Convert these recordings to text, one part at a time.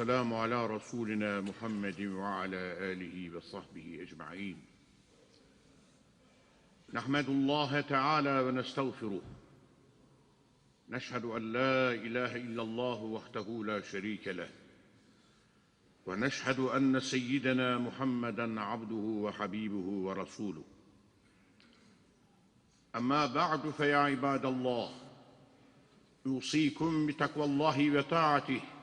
والسلام على رسولنا محمد وعلى آله وصحبه أجمعين. نحمد الله تعالى ونستغفره. نشهد أن لا إله إلا الله وحده لا شريك له. ونشهد أن سيدنا محمدا عبده وحبيبه ورسوله. أما بعد فيا عباد الله أوصيكم بتقوى الله وطاعته.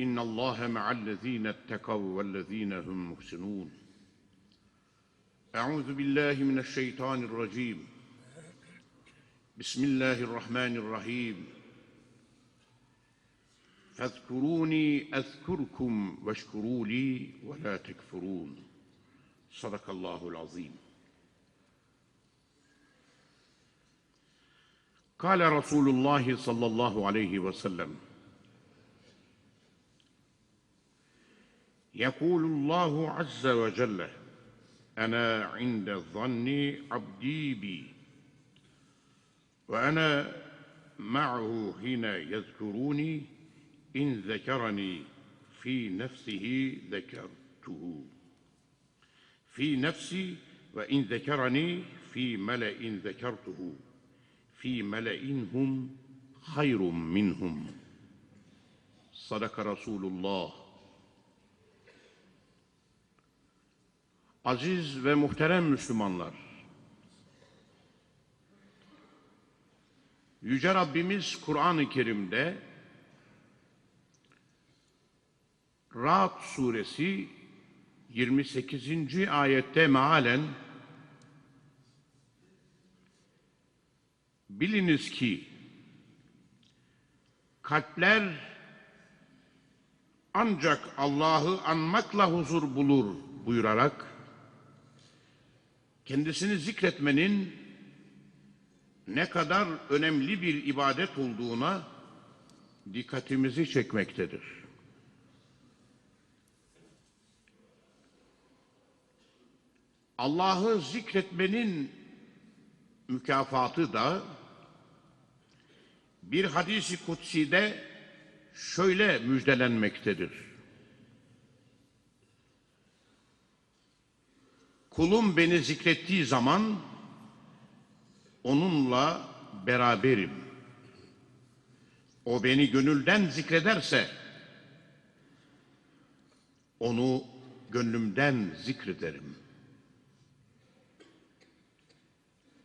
إن الله مع الذين اتقوا والذين هم محسنون. أعوذ بالله من الشيطان الرجيم. بسم الله الرحمن الرحيم. فاذكروني أذكركم واشكروا لي ولا تكفرون. صدق الله العظيم. قال رسول الله صلى الله عليه وسلم يقول الله عز وجل أنا عند ظن عبدي بي وأنا معه حين يذكروني إن ذكرني في نفسه ذكرته. في نفسي وإن ذكرني في ملأ ذكرته في ملأ هم خير منهم. صدق رسول الله. Aziz ve muhterem Müslümanlar, Yüce Rabbimiz Kur'an-ı Kerim'de Ra'd suresi 28. ayette mealen Biliniz ki kalpler ancak Allah'ı anmakla huzur bulur buyurarak kendisini zikretmenin ne kadar önemli bir ibadet olduğuna dikkatimizi çekmektedir. Allah'ı zikretmenin mükafatı da bir hadisi kutsi'de şöyle müjdelenmektedir. Kulum beni zikrettiği zaman onunla beraberim. O beni gönülden zikrederse onu gönlümden zikrederim.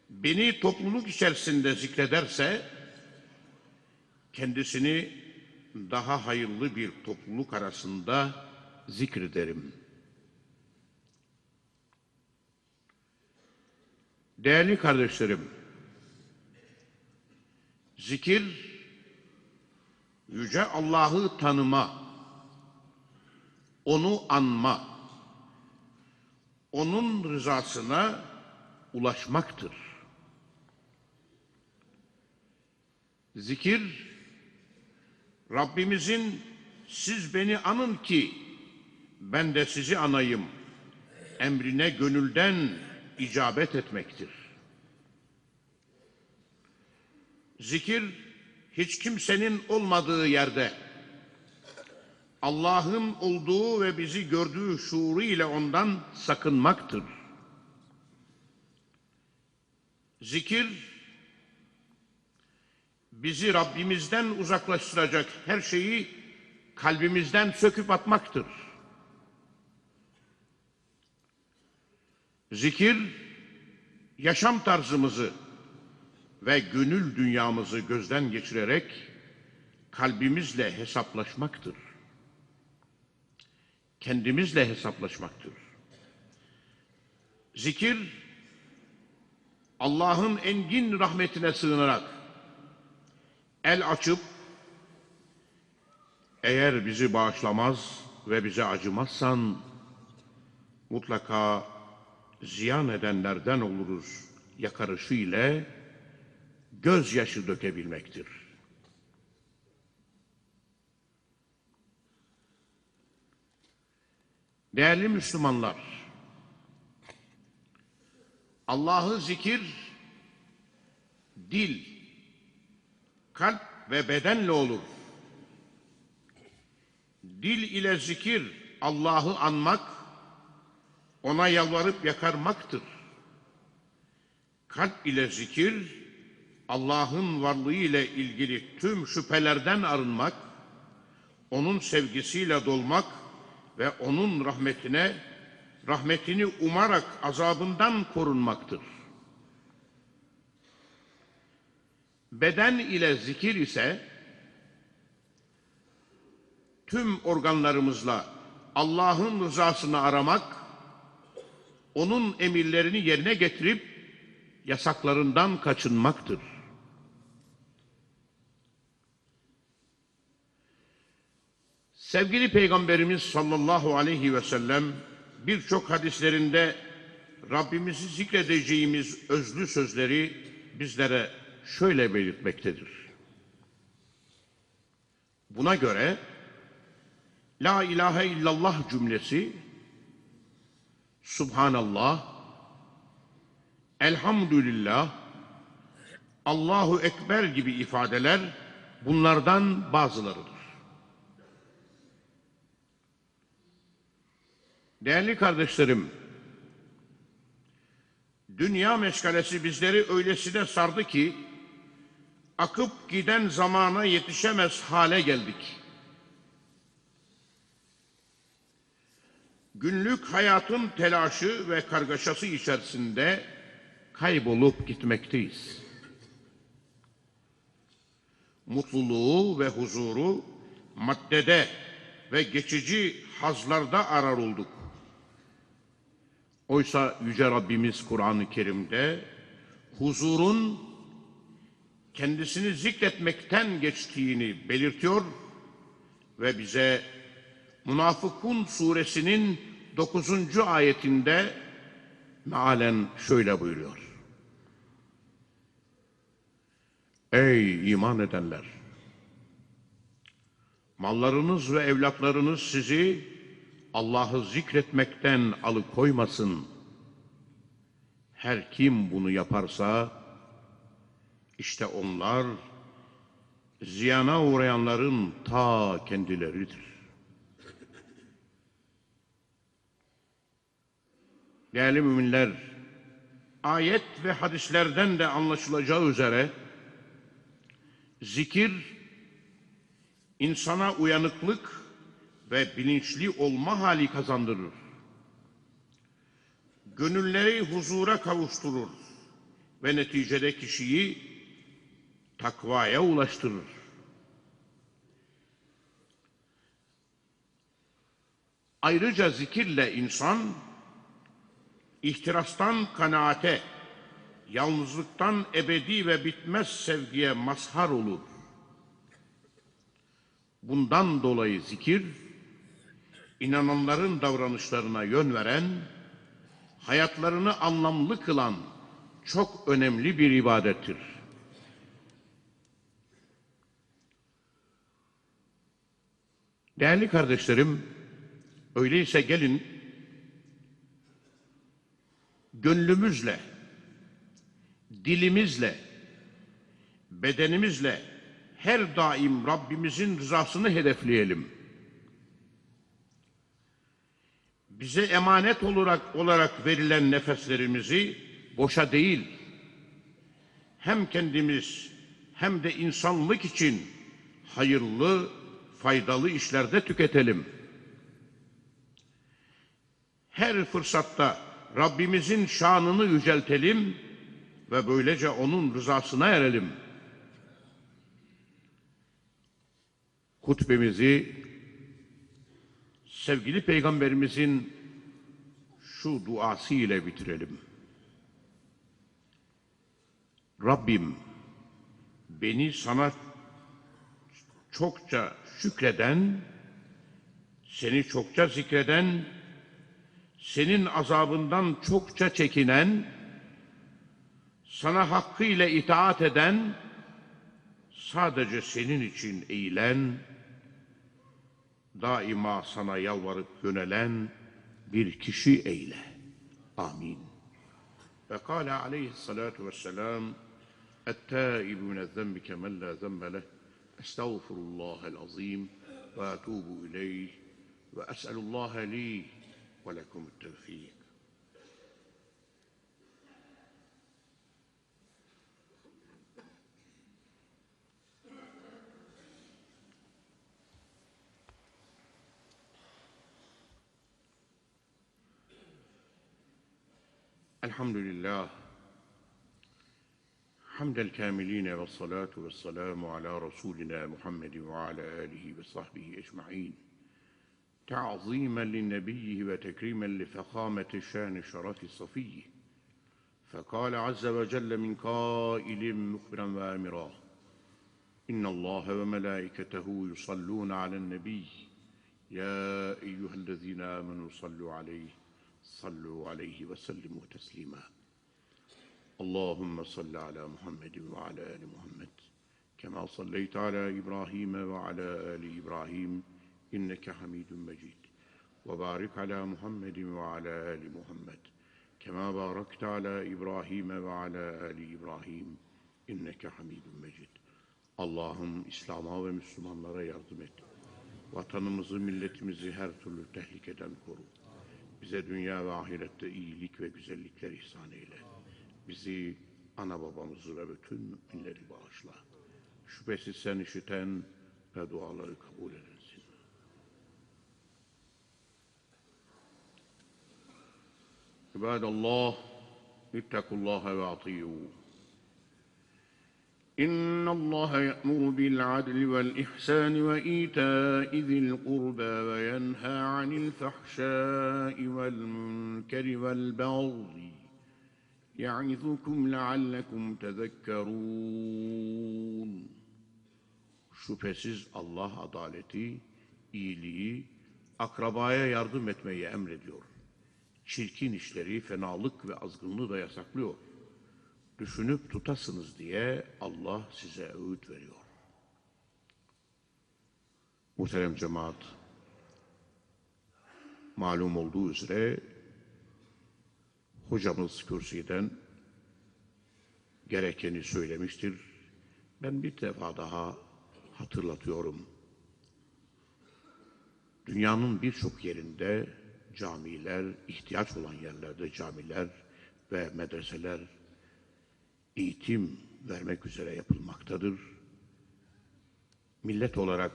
Beni topluluk içerisinde zikrederse kendisini daha hayırlı bir topluluk arasında zikrederim. Değerli kardeşlerim, zikir, Yüce Allah'ı tanıma, onu anma, onun rızasına ulaşmaktır. Zikir, Rabbimizin siz beni anın ki ben de sizi anayım emrine gönülden icabet etmektir. Zikir hiç kimsenin olmadığı yerde Allah'ın olduğu ve bizi gördüğü şuuru ile ondan sakınmaktır. Zikir bizi Rabbimizden uzaklaştıracak her şeyi kalbimizden söküp atmaktır. Zikir, yaşam tarzımızı ve gönül dünyamızı gözden geçirerek kalbimizle hesaplaşmaktır. Kendimizle hesaplaşmaktır. Zikir, Allah'ın engin rahmetine sığınarak el açıp eğer bizi bağışlamaz ve bize acımazsan mutlaka ziyan edenlerden oluruz yakarışı ile gözyaşı dökebilmektir. Değerli Müslümanlar, Allah'ı zikir dil, kalp ve bedenle olur. Dil ile zikir Allah'ı anmak, ona yalvarıp yakarmaktır. Kalp ile zikir Allah'ın varlığı ile ilgili tüm şüphelerden arınmak, onun sevgisiyle dolmak ve onun rahmetine rahmetini umarak azabından korunmaktır. Beden ile zikir ise tüm organlarımızla Allah'ın rızasını aramak, onun emirlerini yerine getirip yasaklarından kaçınmaktır. Sevgili Peygamberimiz sallallahu aleyhi ve sellem birçok hadislerinde Rabbimizi zikredeceğimiz özlü sözleri bizlere şöyle belirtmektedir. Buna göre La ilahe illallah cümlesi Subhanallah Elhamdülillah Allahu Ekber gibi ifadeler bunlardan bazılarıdır. Değerli kardeşlerim, dünya meşgalesi bizleri öylesine sardı ki, akıp giden zamana yetişemez hale geldik. Günlük hayatın telaşı ve kargaşası içerisinde kaybolup gitmekteyiz. Mutluluğu ve huzuru maddede ve geçici hazlarda arar olduk. Oysa Yüce Rabbimiz Kur'an-ı Kerim'de huzurun kendisini zikretmekten geçtiğini belirtiyor ve bize Münafıkun suresinin 9. ayetinde mealen şöyle buyuruyor. Ey iman edenler! Mallarınız ve evlatlarınız sizi Allah'ı zikretmekten alıkoymasın. Her kim bunu yaparsa işte onlar ziyana uğrayanların ta kendileridir. Değerli müminler, ayet ve hadislerden de anlaşılacağı üzere zikir insana uyanıklık ve bilinçli olma hali kazandırır. Gönülleri huzura kavuşturur ve neticede kişiyi takvaya ulaştırır. Ayrıca zikirle insan ihtirastan kanaate, yalnızlıktan ebedi ve bitmez sevgiye mazhar olur. Bundan dolayı zikir, inananların davranışlarına yön veren, hayatlarını anlamlı kılan çok önemli bir ibadettir. Değerli kardeşlerim, öyleyse gelin gönlümüzle, dilimizle, bedenimizle her daim Rabbimizin rızasını hedefleyelim. Bize emanet olarak olarak verilen nefeslerimizi boşa değil, hem kendimiz hem de insanlık için hayırlı, faydalı işlerde tüketelim. Her fırsatta Rabbimizin şanını yüceltelim ve böylece onun rızasına erelim. Hutbemizi sevgili peygamberimizin şu duası ile bitirelim. Rabbim beni sana çokça şükreden, seni çokça zikreden senin azabından çokça çekinen, sana hakkıyla itaat eden, sadece senin için eğilen, daima sana yalvarıp yönelen bir kişi eyle. Amin. Ve kâle aleyhissalâtu vesselâm, التائب من الذنب كمن لا ذنب له استغفر الله العظيم وأتوب إليه وأسأل الله لي ولكم التوفيق. الحمد لله حمد الكاملين والصلاة والسلام على رسولنا محمد وعلى آله وصحبه أجمعين. تعظيما لنبيه وتكريما لفخامة شان شرف صفيه. فقال عز وجل من قائل مخبرا وامرا إن الله وملائكته يصلون على النبي. يا أيها الذين آمنوا صلوا عليه صلوا عليه وسلموا تسليما. اللهم صل على محمد وعلى آل محمد كما صليت على إبراهيم وعلى آل إبراهيم إنك حميد مجيد وبارك على محمد وعلى آل محمد كما باركت على إبراهيم وعلى آل İbrahim إنك حميد مجيد Allah'ım İslam'a ve Müslümanlara yardım et. Vatanımızı, milletimizi her türlü tehlikeden koru. Bize dünya ve ahirette iyilik ve güzellikler ihsan eyle. Bizi, ana babamızı ve bütün müminleri bağışla. Şüphesiz sen işiten ve duaları kabul عباد الله اتقوا الله واطيعوه إن الله يأمر بالعدل والإحسان وإيتاء ذي القربى وينهى عن الفحشاء والمنكر والبغي يعظكم لعلكم تذكرون Şüphesiz Allah adaleti, iyiliği, akrabaya yardım etmeyi emrediyor. Çirkin işleri, fenalık ve azgınlığı da yasaklıyor düşünüp tutasınız diye Allah size öğüt veriyor. Muhterem cemaat, malum olduğu üzere hocamız kürsüden gerekeni söylemiştir. Ben bir defa daha hatırlatıyorum. Dünyanın birçok yerinde camiler, ihtiyaç olan yerlerde camiler ve medreseler eğitim vermek üzere yapılmaktadır. Millet olarak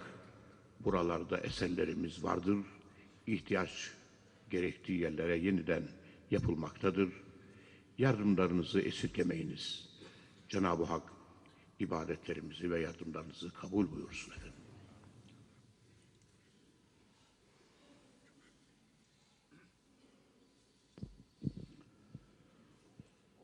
buralarda eserlerimiz vardır. İhtiyaç gerektiği yerlere yeniden yapılmaktadır. Yardımlarınızı esirgemeyiniz. Cenab-ı Hak ibadetlerimizi ve yardımlarınızı kabul buyursun efendim.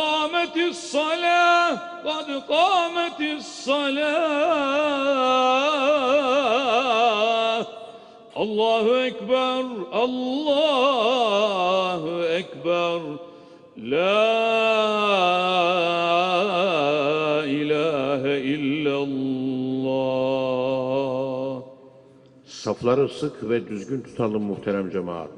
قامت الصلاة قد قامت الصلاة الله أكبر الله أكبر لا إله إلا الله Safları sık ve düzgün tutalım muhterem cemaat.